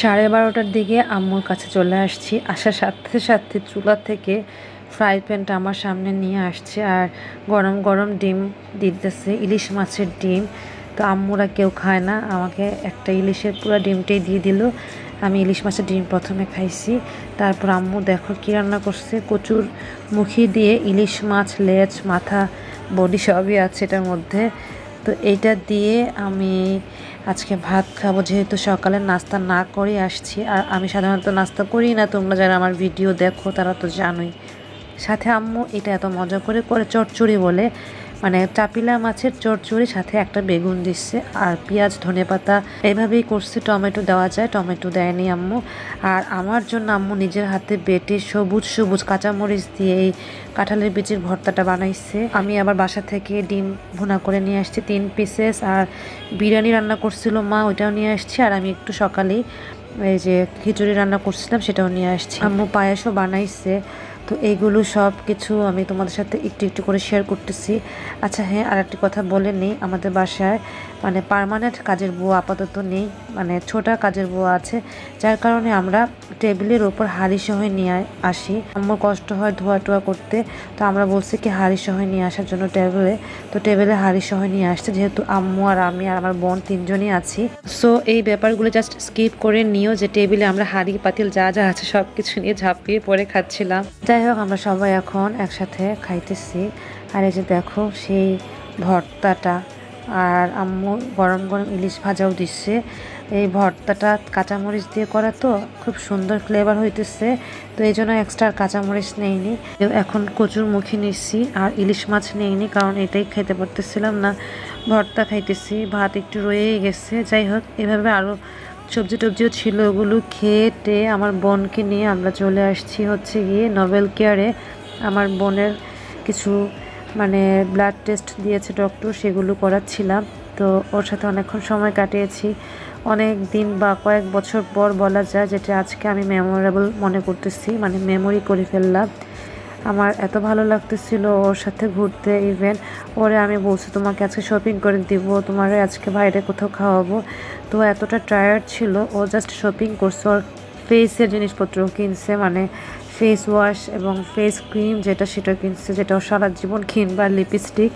সাড়ে বারোটার দিকে আম্মুর কাছে চলে আসছি। আসার সাথে সাথে চুলা থেকে ফ্রাই প্যানটা আমার সামনে নিয়ে আসছে আর গরম গরম ডিম দিতেছে, ইলিশ মাছের ডিম। তো আম্মুরা কেউ খায় না, আমাকে একটা ইলিশের পুরো ডিমটাই দিয়ে দিল। আমি ইলিশ মাছের ডিম প্রথমে খাইছি। তারপর আম্মু দেখো কী রান্না করছে, কচুর মুখি দিয়ে ইলিশ মাছ, লেজ, মাথা, বডি সবই আছে এটার মধ্যে। তো এইটা দিয়ে আমি আজকে ভাত খাব, যেহেতু সকালে নাস্তা না করে আসছি। আর আমি সাধারণত নাস্তা করি না, তোমরা যারা আমার ভিডিও দেখো তারা তো জানোই। সাথে আম্মু এটা এত মজা করে করে চটচড়ি বলে মানে চাপিলা মাছের চটচড়ি সাথে একটা বেগুন দিচ্ছে, আর পেঁয়াজ ধনে পাতা এইভাবেই করছে। টমেটো দেওয়া যায়, টমেটো দেয়নি আম্মু। আর আমার জন্য আম্মু নিজের হাতে বেটে সবুজ সবুজ কাঁচামরিচ দিয়ে এই কাঁঠালের বিচির ভর্তাটা বানাইছে। আমি আবার বাসা থেকে ডিম ভুনা করে নিয়ে আসছি, তিন পিসেস আর বিরিয়ানি রান্না করছিল মা, ওইটাও নিয়ে আসছি। আর আমি একটু সকালেই এই যে খিচুড়ি রান্না করছিলাম, সেটাও নিয়ে আসছি। আম্মু পায়েসও বানাইছে। তো এইগুলো সব কিছু আমি তোমাদের সাথে একটু একটু করে শেয়ার করতেছি। আচ্ছা হ্যাঁ আর একটি কথা বলে নিই। আমাদের বাসায় মানে পার্মানেন্ট কাজের বুয়া আপাতত নেই মানে ছোটা কাজের বুয়া আছে, যার কারণে আমরা টেবিলের ওপর হাড়ি সহ নিয়ে আসি। আমার কষ্ট হয় ধোয়া টোয়া করতে, তো আমরা বলছি কি হাড়ি সহ নিয়ে আসার জন্য টেবিলে, তো টেবিলে হাড়ি সহ নিয়ে আসছে, যেহেতু আম্মু আর আমি আর আমার বোন তিনজনই আছি। সো এই ব্যাপারগুলো জাস্ট স্কিপ করে নিও যে টেবিলে আমরা হাড়ি, পাতিল যা যা আছে সব কিছু নিয়ে ঝাঁপিয়ে পরে খাচ্ছিলাম। যাই হোক, আমরা সবাই এখন একসাথে খাইতেছি। আর এই যে দেখো সেই ভর্তাটা। আর আম্মু গরম গরম ইলিশ ভাজাও দিচ্ছে। এই ভর্তাটা কাঁচামরিচ দিয়ে করা তো, খুব সুন্দর ফ্লেভার হইতেছে, তো এই জন্য এক্সট্রা কাঁচামরিচ নেইনি। এখন কচুর মুখে নিচ্ছি আর ইলিশ মাছ নেইনি, কারণ এটাই খেতে পারতেছিলাম না। ভর্তা খাইতেছি, ভাত একটু রয়েই গেছে। যাই হোক, এভাবে আরও সবজি টবজিও ছিল ওগুলো খেয়ে আমার বোনকে নিয়ে আমরা চলে আসছি হচ্ছে গিয়ে নোবেল কেয়ারে আমার বোনের কিছু মানে ব্লাড টেস্ট দিয়েছে ডক্টর সেগুলো করাচ্ছিলাম। তো ওর সাথে অনেকক্ষণ সময় কাটিয়েছি। অনেক দিন বা কয়েক বছর পর বলা যায় যেটা আজকে আমি মেমোরেবল মনে করতেছি মানে মেমোরি করে ফেললাম। আমার এত ভালো লাগতেছিল ওর সাথে ঘুরতে ইভেন ওরে আমি বলছি, তোমাকে আজকে শপিং করে দিব, তোমার আজকে বাইরে কোথাও খাওয়াবো। তো এতটা টায়ার্ড ছিল, ও জাস্ট শপিং করছে। ওর ফেসের জিনিসপত্র কিনছে মানে ফেস ওয়াশ এবং ফেস ক্রিম যেটা সেটা কিনছে, যেটা সারা জীবন কিনবার লিপস্টিক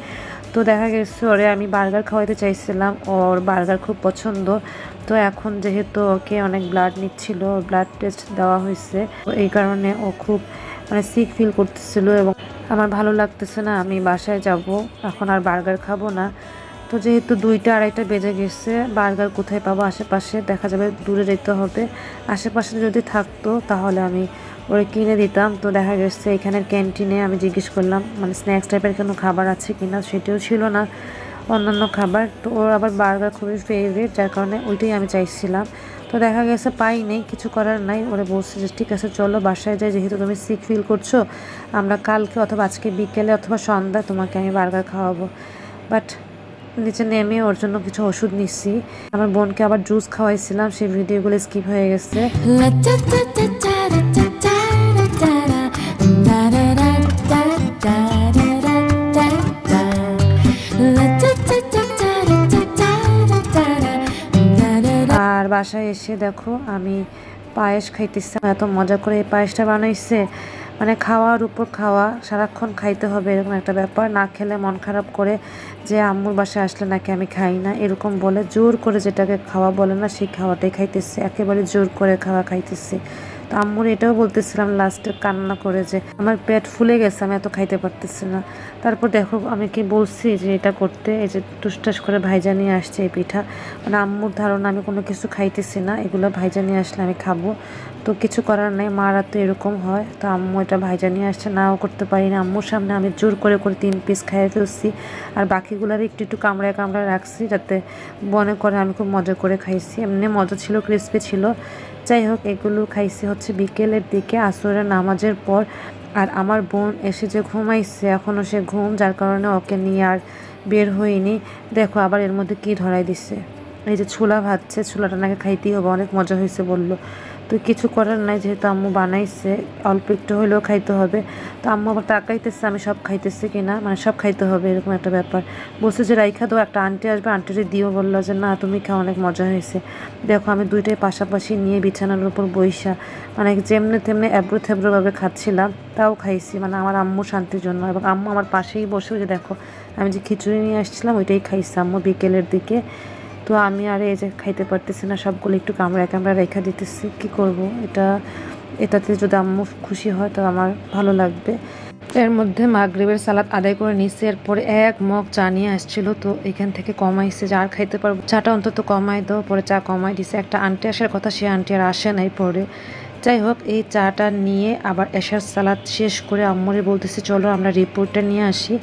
তো দেখা গেছে ওরে আমি বার্গার খাওয়াইতে চাইছিলাম, ওর বার্গার খুব পছন্দ। তো এখন যেহেতু ওকে অনেক ব্লাড নিচ্ছিল ব্লাড টেস্ট দেওয়া হয়েছে এই কারণে ও খুব মানে সিক ফিল করতেছিল এবং আমার ভালো লাগতেছে না, আমি বাসায় যাব, এখন আর বার্গার খাব না। তো যেহেতু দুইটা আড়াইটা বেজে গেছে বার্গার কোথায় পাবো আশেপাশে, দেখা যাবে দূরে যেতে হবে। আশেপাশে যদি থাকতো তাহলে আমি ওরে কিনে দিতাম। তো দেখা গেছে এখানের ক্যান্টিনে আমি জিজ্ঞেস করলাম মানে স্ন্যাক্স টাইপের কোনো খাবার আছে কি না সেটিও ছিল না, অন্যান্য খাবার। তো ওর আবার বার্গার খুবই ফেভারিট যার কারণে ওইটাই আমি চাইছিলাম। তো দেখা গেছে পাই নেই, কিছু করার নাই। ওরা বলছে যে, ঠিক আছে, চলো বাসায় যাই, যেহেতু তুমি সিক ফিল করছ, আমরা কালকে অথবা আজকে বিকেলে অথবা সন্ধ্যা তোমাকে আমি বার্গার খাওয়াবো। বাট নিচে নেমে ওর জন্য কিছু ওষুধ নিচ্ছি আমার বোনকে আবার জুস খাওয়াইছিলাম, সেই ভিডিওগুলো স্কিপ হয়ে গেছে। বাসায় এসে দেখো, আমি পায়েস খাইতেছি এত মজা করে এই পায়েসটা বানাইছে। মানে খাওয়ার উপর খাওয়া, সারাক্ষণ খাইতে হবে এরকম একটা ব্যাপার। না খেলে মন খারাপ করে যে আম্মুর বাসায় আসলে নাকি আমি খাই না, এরকম বলে জোর করে যেটাকে খাওয়া বলে না, সেই খাওয়াটাই খাইতেছে। একেবারে জোর করে খাওয়া খাইতেছে। তো আম্মুর এটাও বলতেছিলাম লাস্টে কান্না করে যে, আমার পেট ফুলে গেছে, আমি এত খাইতে পারতেছি না। তারপর দেখো, আমি কি বলছি যে, এটা করতে? এই যে টুসটাস করে ভাইজা নিয়ে আসছে এই পিঠা। মানে আম্মুর ধারণা, আমি কোনো কিছু খাইতেছি না, এগুলো ভাইজা নিয়ে আসলে আমি খাব। তো কিছু করার নেই, মারা তো এরকম হয়। তো আম্মু এটা ভাইজা নিয়ে আসছে, নাও করতে পারি না। আম্মুর সামনে আমি জোর করে করে তিন পিস খাইয়ে ফেলছি। আর বাকিগুলোর একটু একটু কামড়ায় কামড়ায় রাখছি, যাতে মনে করে আমি খুব মজা করে খাইছি। এমনি মজা ছিল ক্রিস্পি ছিল। যাই হোক, এগুলো খাইছি হচ্ছে বিকেলের দিকে, আসরের নামাজের পর। আর আমার বোন এসে যে ঘুমাইছে এখনও সে ঘুম, যার কারণে ওকে নিয়ে আর বের হইনি। দেখো আবার এর মধ্যে কি ধরাই দিছে। এই যে ছোলা ভাজছে, ছোলাটা নাকি খাইতেই হবে, অনেক মজা হয়েছে বলল। তো কিছু করার নাই যেহেতু আম্মু বানাইছে, অল্প একটু হলেও খাইতে হবে। তো আম্মু আবার তাকাইতেছে, আমি সব খাইতেছি কি না মানে সব খাইতে হবে, এরকম একটা ব্যাপার। বলছে যে, রাইখা দাও, একটা আন্টি আসবে, আন্টিরে দিও, বলল যে, না, তুমি খাও, অনেক মজা হয়েছে। দেখো, আমি দুইটাই পাশাপাশি নিয়ে বিছানার উপর বইসা মানে যেমনি তেমনি এবড়ো থেবড়োভাবে খাচ্ছিলাম, তাও খাইছি। মানে আমার আম্মু শান্তির জন্য। এবং আম্মু আমার পাশেই বসে যে দেখো, আমি যে খিচুড়ি নিয়ে আসছিলাম, ওইটাই খাইছি আম্মু বিকেলের দিকে। তো আমি আর এই যে খাইতে পারতেছি না, সবগুলো একটু কামড়া কামড়া রেখা দিতেছি। কি করব? এটা, এটাতে যদি আম্মু খুশি হয়, তো আমার ভালো লাগবে। এর মধ্যে মাগরিবের সালাদ আদায় করে নিচ্ছে এরপরে এক মগ চা নিয়ে আসছিল, তো এখান থেকে কমাইছে। যা আর খাইতে পারব চাটা অন্তত কমাই দাও, পরে চা কমাই দিছে। একটা আন্টি আসার কথা, সে আন্টি আর আসে নাই পরে। যাই হোক, এই চাটা নিয়ে আবার এশার সালাদ শেষ করে আম্মুরে বলতেছে, চলো আমরা রিপোর্টটা নিয়ে আসি।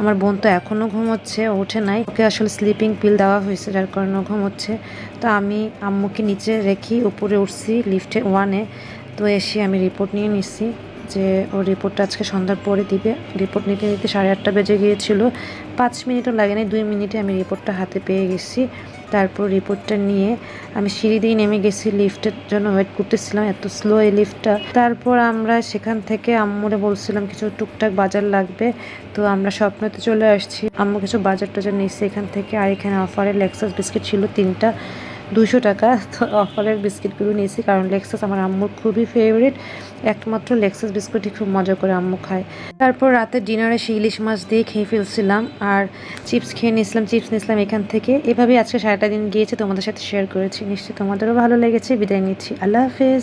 আমার বোন তো এখনও ঘুমোচ্ছে ওঠে নাই। ওকে আসলে স্লিপিং পিল দেওয়া হয়েছে, যার কারণে ঘুম হচ্ছে তো আমি আম্মুকে নিচে রেখি উপরে উঠছি লিফটে ওয়ানে তো এসে আমি রিপোর্ট নিয়ে নিচ্ছি যে ওর রিপোর্টটা আজকে সন্ধ্যার পরে দিবে। রিপোর্ট নিতে নিতে সাড়ে আটটা বেজে গিয়েছিল। পাঁচ মিনিটও লাগে নাই দুই মিনিটে আমি রিপোর্টটা হাতে পেয়ে গেছি। তারপর রিপোর্টটা নিয়ে আমি সিঁড়ি দিয়ে নেমে গেছি লিফটের জন্য ওয়েট করতেছিলাম, এত স্লো এই লিফটটা। তারপর আমরা সেখান থেকে আম্মুরে বলছিলাম, কিছু টুকটাক বাজার লাগবে। তো আমরা স্বপ্নতে চলে আসছি। আম্মু কিছু বাজার টাজার নিয়েছি। এখান থেকে আর এখানে অফারে লেক্সাস বিস্কিট ছিল তিনটা। দুশো টাকা। তো অফারের বিস্কিটগুলো নিয়েছি, কারণ লেক্সাস আমার আম্মুর খুবই ফেভারিট একমাত্র লেক্সাস বিস্কুটই খুব মজা করে আম্মু খায়। তারপর রাতে ডিনারে সেই ইলিশ মাছ দিয়ে খেয়ে ফেলছিলাম, আর চিপস খেয়ে নিয়েছিলাম চিপস নিয়েছিলাম এখান থেকে। এভাবেই আজকে সারাটা দিন গিয়েছে, তোমাদের সাথে শেয়ার করেছি। নিশ্চয়ই তোমাদেরও ভালো লেগেছে। বিদায় নিচ্ছি। আল্লাহ হাফেজ।